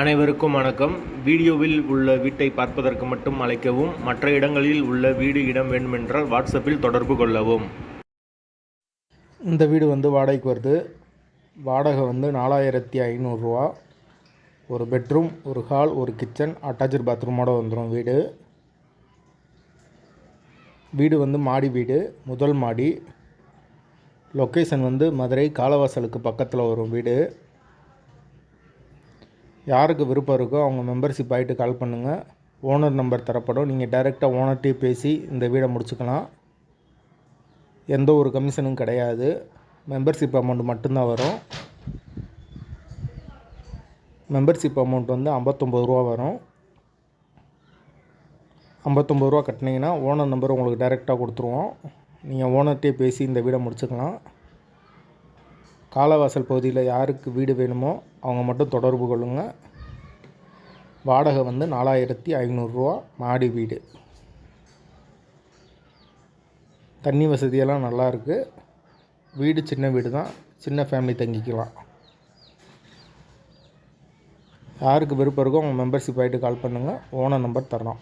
அனைவருக்கும் வணக்கம். வீடியோவில் உள்ள வீட்டை பார்ப்பதற்கு மட்டும் அழைக்கவும் மற்ற இடங்களில் உள்ள வீடு இடம் வேண்டுமென்றால் வாட்ஸ்அப்பில் தொடர்பு கொள்ளவும். இந்த வீடு வந்து வாடகைக்கு வருது. வாடகை வந்து நாலாயிரத்தி ஐநூறுரூவா ஒரு பெட்ரூம் ஒரு ஹால் ஒரு கிச்சன் அட்டாச்சு பாத்ரூமோடு வந்துடும் வீடு. வீடு வந்து மாடி வீடு முதல் மாடி. லொக்கேஷன் வந்து மதுரை காலவாசலுக்கு பக்கத்தில் வரும் வீடு. யாருக்கு விருப்பம் இருக்கோ அவங்க மெம்பர்ஷிப் ஆகிட்டு கால் பண்ணுங்கள் ஓனர் நம்பர் தரப்படும். நீங்கள் டைரெக்டாக ஓனர்கிட்டே பேசி இந்த வீடை முடிச்சுக்கலாம். எந்த ஒரு கமிஷனும் கிடையாது. மெம்பர்ஷிப் அமௌண்ட் மட்டும்தான் வரும். மெம்பர்ஷிப் அமௌண்ட் வந்து ஐம்பத்தொம்பது ரூபா வரும். ஐம்பத்தொம்பது ரூபா கட்டினீங்கன்னா ஓனர் நம்பர் உங்களுக்கு டைரெக்டாக கொடுத்துருவோம். நீங்கள் ஓனர்கிட்டே பேசி இந்த வீடை முடிச்சுக்கலாம். காலவாசல் பகுதியில் யாருக்கு வீடு வேணுமோ அவங்க மட்டும் தொடர்பு கொள்ளுங்கள் வாடகை வந்து நாலாயிரத்தி ஐநூறுரூவா மாடி வீடு. தண்ணி வசதியெல்லாம் நல்லாயிருக்கு வீடு சின்ன வீடு தான். சின்ன ஃபேமிலி தங்கிக்கலாம். யாருக்கு விருப்பம் இருக்கோ அவங்க மெம்பர்ஷிப் ஆகிட்டு கால் பண்ணுங்கள் ஓனர் நம்பர் தரோம்